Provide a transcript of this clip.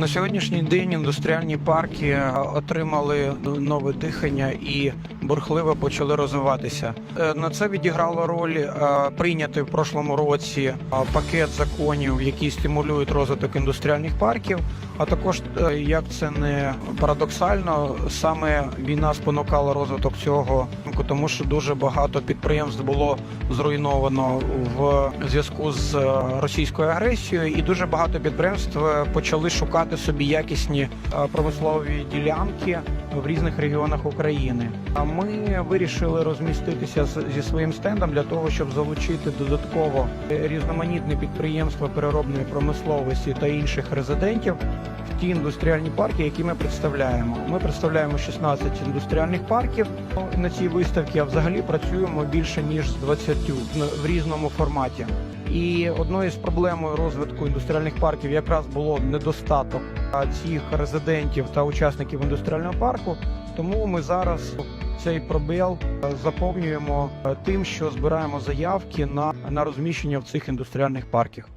На сьогоднішній день індустріальні парки е, отримали нове дихання і бурхливо почали розвиватися. Е, На це відіграло роль е, прийнятий в прошлому році пакет законів, які стимулюють розвиток індустріальних парків. А також, як це не парадоксально, саме війна спонукала розвиток цього, тому що дуже багато підприємств було зруйновано в зв'язку з російською агресією, і дуже багато підприємств почали шукати собі якісні е, промислові ділянки в різних регіонах України. А ми вирішили розміститися зі своїм стендом для того, щоб залучити додатково е, різноманітні підприємства переробної промисловості та інших резидентів в ті індустріальні парки, які ми представляємо. Ми представляємо 16 індустріальних парків на цій виставці, а взагалі працюємо більше ніж з 20 в різному форматі. І одною з проблем розвитку індустріальних парків якраз було недостаток цих резидентів та учасників індустріального парку. Тому ми зараз цей пробіл е, заповнюємо е, тим, що збираємо заявки на, на розміщення в цих індустріальних парках.